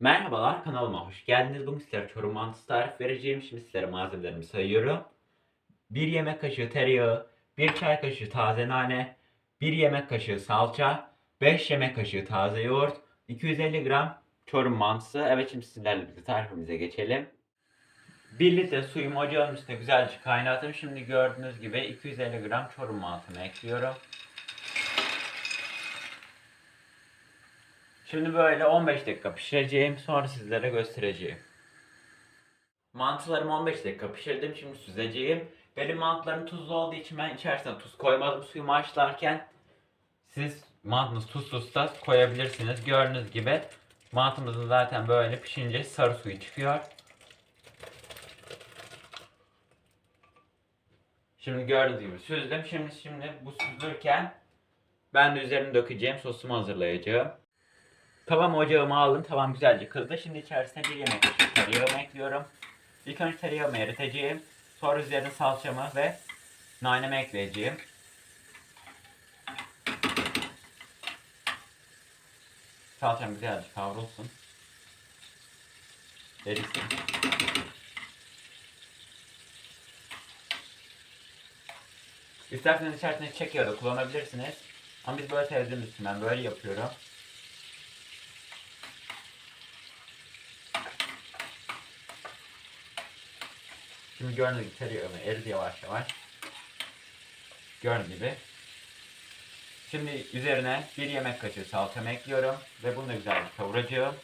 Merhabalar kanalıma hoş geldiniz. Bugün sizlere çorum mantısı tarif vereceğim. Şimdi sizlere malzemelerimi sayıyorum. 1 yemek kaşığı tereyağı, 1 çay kaşığı taze nane, 1 yemek kaşığı salça, 5 yemek kaşığı taze yoğurt, 250 gram çorum mantısı. Evet şimdi sizlerle birlikte tarifimize geçelim. 1 litre suyumu ocağın üstüne güzelce kaynattım. Şimdi gördüğünüz gibi 250 gram çorum mantımı ekliyorum. Şimdi böyle 15 dakika pişireceğim. Sonra sizlere göstereceğim. Mantılarımı 15 dakika pişirdim. Şimdi süzeceğim. Benim mantılarım tuzlu olduğu için ben içerisine tuz koymadım suyumu haşlarken. Siz mantınız tuzsuzsa koyabilirsiniz. Gördüğünüz gibi mantımızın zaten böyle pişince sarı suyu çıkıyor. Şimdi gördüğünüz gibi süzdüm. Şimdi şimdi bu süzülürken ben de üzerine dökeceğim sosumu hazırlayacağım. Tavam ocağıma aldım. Tavam güzelce kızdı. Şimdi içerisine bir yemek kaşığı tereyağımı ekliyorum. İlk önce tereyağımı eriteceğim. Sonra üzerine salçamı ve nanemi ekleyeceğim. Salçam güzelce kavrulsun. Erisin. İsterseniz içerisine çek yağı da kullanabilirsiniz. Ama biz böyle sevdiğimiz için ben böyle yapıyorum. Şimdi gördüğünüz gibi tereyağımı eridi yavaş yavaş. Gördüğünüz gibi. Şimdi üzerine bir yemek kaşığı salçamı ekliyorum ve bunu da güzelce kavuracağım.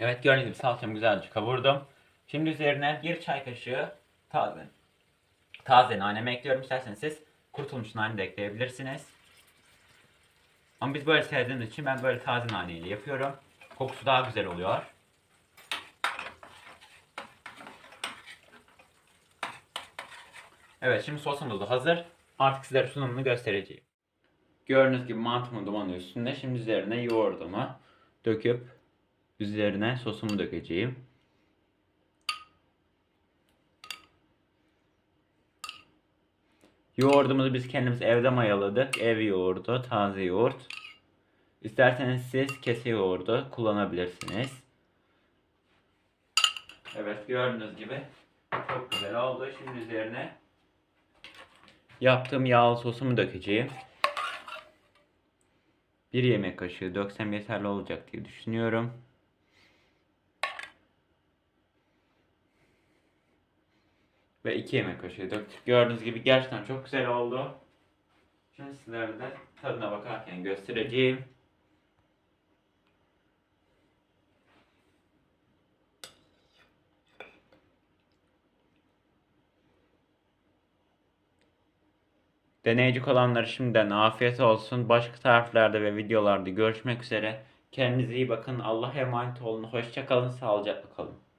Evet gördüğünüz gibi salçamı güzelce kavurdum. Şimdi üzerine bir çay kaşığı taze, taze nanemi ekliyorum. İsterseniz siz kurutulmuş nane de ekleyebilirsiniz. Ama biz böyle sevdiğimiz için ben böyle taze naneyle yapıyorum. Kokusu daha güzel oluyor. Evet şimdi sosumuz da hazır. Artık sizlere sunumunu göstereceğim. Gördüğünüz gibi mantımın dumanı üstünde. Şimdi üzerine yoğurdumu döküp Üzerine sosumu dökeceğim. Yoğurdumuzu biz kendimiz evde mayaladık. Ev yoğurdu, taze yoğurt. İsterseniz siz kese yoğurdu kullanabilirsiniz. Evet gördüğünüz gibi çok güzel oldu. Şimdi üzerine yaptığım yağlı sosumu dökeceğim. Bir yemek kaşığı döksem yeterli olacak diye düşünüyorum. Ve 2 yemek kaşığı döktük. Gördüğünüz gibi gerçekten çok güzel oldu. Şimdi sizlere de tadına bakarken göstereceğim. Deneyecek olanlara şimdiden afiyet olsun. Başka tariflerde ve videolarda görüşmek üzere. Kendinize iyi bakın. Allah'a emanet olun. Hoşçakalın. Sağlıcakla kalın.